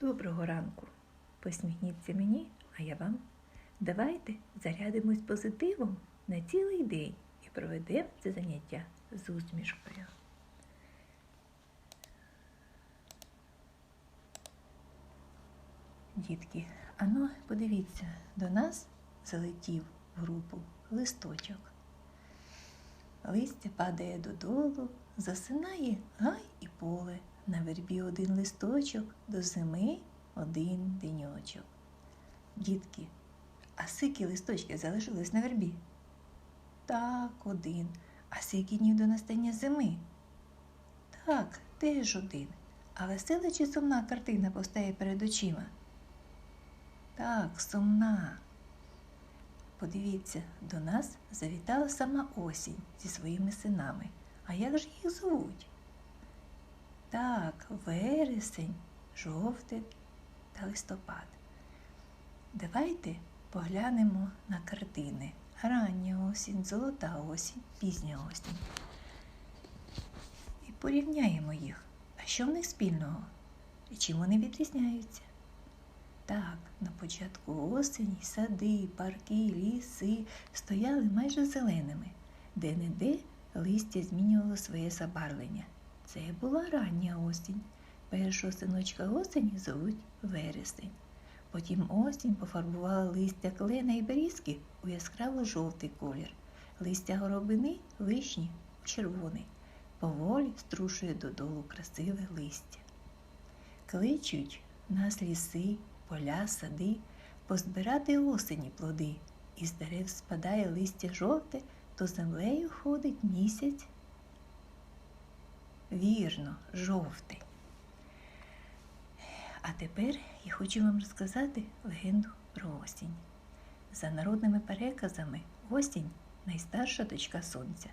Доброго ранку. Посміхніться мені, а я вам. Давайте зарядимось позитивом на цілий день і проведемо це заняття з усмішкою. Дітки, ано подивіться, до нас залетів в групу листочок. Листя падає додолу, засинає гай і поле. На вербі один листочок, до зими один деньочок. Дітки, а скільки листочків залишилось на вербі? Так, один. А скільки днів до настання зими? Так, теж один. А весела чи сумна картина постає перед очима? Так, сумна. Подивіться, до нас завітала сама осінь зі своїми синами. А як ж їх звуть? Так, вересень, жовтий та листопад. Давайте поглянемо на картини. Рання осінь, золота осінь, пізня осінь. І порівняємо їх. А що в них спільного? І чим вони відрізняються? Так, на початку осені сади, парки, ліси стояли майже зеленими, де-не-де листя змінювало своє забарвлення. Це була рання осінь. Першого синочка осені звуть вересень. Потім осінь пофарбувала листя клена і берізки у яскраво жовтий колір, листя горобини вишні у червоний. Поволі струшує додолу красиве листя. Кличуть нас ліси, поля, сади, позбирати осені плоди, із дерев спадає листя жовте, то землею ходить місяць. Вірно, жовтий. А тепер я хочу вам розказати легенду про осінь. За народними переказами, осінь найстарша дочка сонця.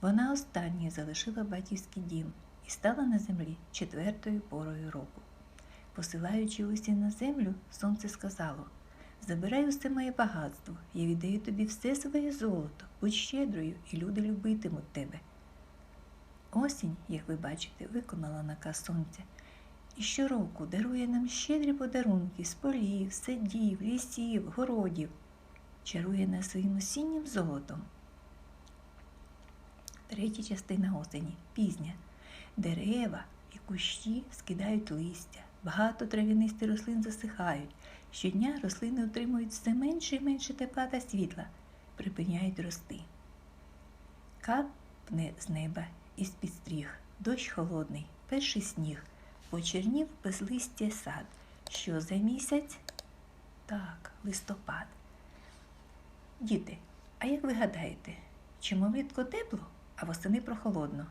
Вона останньою залишила батьківський дім і стала на землі четвертою порою року. Посилаючи осінь на землю, сонце сказало Забирай усе моє багатство, я віддаю тобі все своє золото, будь щедрою, і люди любитимуть тебе. Осінь, як ви бачите, виконала наказ сонця. І щороку дарує нам щедрі подарунки з полів, садів, лісів, городів, чарує нас своїм осіннім золотом. Третя частина осені пізня. Дерева і кущі скидають листя, багато трав'янистих рослин засихають. Щодня рослини отримують все менше і менше тепла та світла, припиняють рости. Капне з неба із під стріх, дощ холодний, перший сніг, почернів без листя сад. Що за місяць? Так, листопад. Діти, а як ви гадаєте, чому влітку тепло, а восени прохолодно?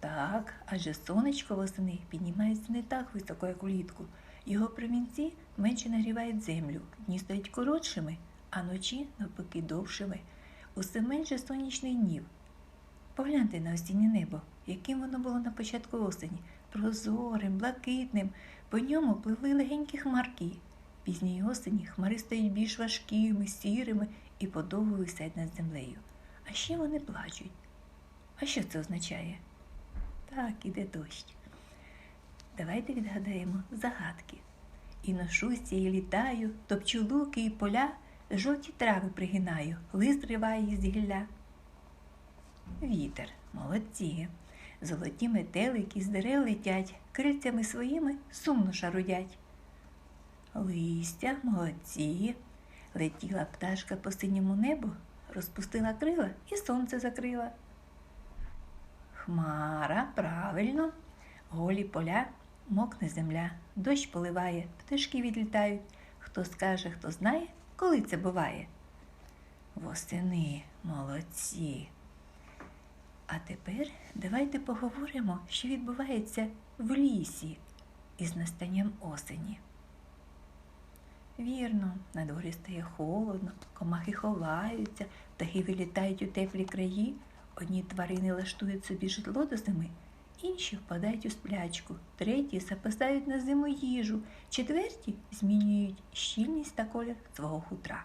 Так, адже сонечко восени піднімається не так високо, як улітку. Його промінці менше нагрівають землю, дні стають коротшими, а ночі, навпаки, довшими. Усе менше сонячних днів. Погляньте на осіннє небо, яким воно було на початку осені, прозорим, блакитним, по ньому пливли легенькі хмарки. Пізньої осені хмари стають більш важкими, сірими і подовго висять над землею. А ще вони плачуть. А що це означає? Так, іде дощ. Давайте відгадаємо загадки. І ношуся, і літаю, топчу луки і поля, жовті трави пригинаю, лист риває з гілля. Вітер, молодці. Золоті метелики з дерев летять, крильцями своїми сумно шарудять. Листя, молодці. Летіла пташка по синьому небу, розпустила крила і сонце закрила. Хмара, правильно, голі поля, мокне земля, дощ поливає, пташки відлітають. Хто скаже, хто знає, коли це буває. Восени, молодці. А тепер давайте поговоримо, що відбувається в лісі із настанням осені. Вірно, на дворі стає холодно, комахи ховаються, птахи вилітають у теплі краї, одні тварини лаштують собі житло до зими, інші впадають у сплячку, треті запасають на зиму їжу, четверті змінюють щільність та колір свого хутра.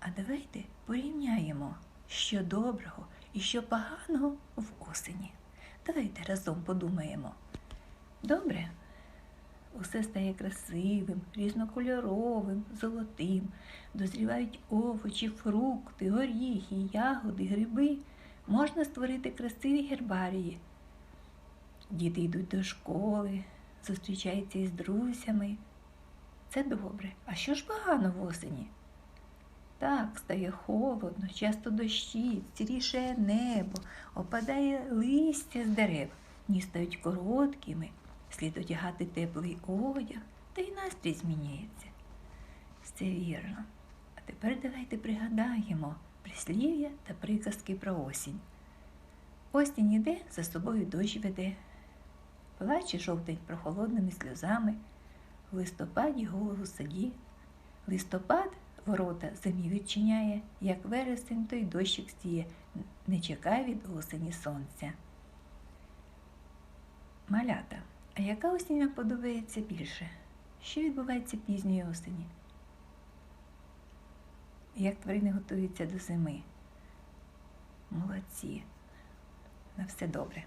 А давайте порівняємо, що доброго і що поганого в осені. Давайте разом подумаємо. Добре? Усе стає красивим, різнокольоровим, золотим. Дозрівають овочі, фрукти, горіхи, ягоди, гриби. Можна створити красиві гербарії. Діти йдуть до школи, зустрічаються із друзями. Це добре. А що ж погано в осені? Так, стає холодно, часто дощі, сірішає небо, опадає листя з дерев, дні стають короткими, слід одягати теплий одяг, та й настрій змінюється. Це вірно. А тепер давайте пригадаємо прислів'я та приказки про осінь. Осінь іде, за собою дощ веде, плаче жовтень прохолодними сльозами, в листопаді голову саді, листопад ворота зимі відчиняє, як вересень, той дощик стіє, не чекай від осені сонця. Малята, а яка осінь вам подобається більше? Що відбувається пізньої осені? Як тварини готуються до зими? Молодці. На все добре.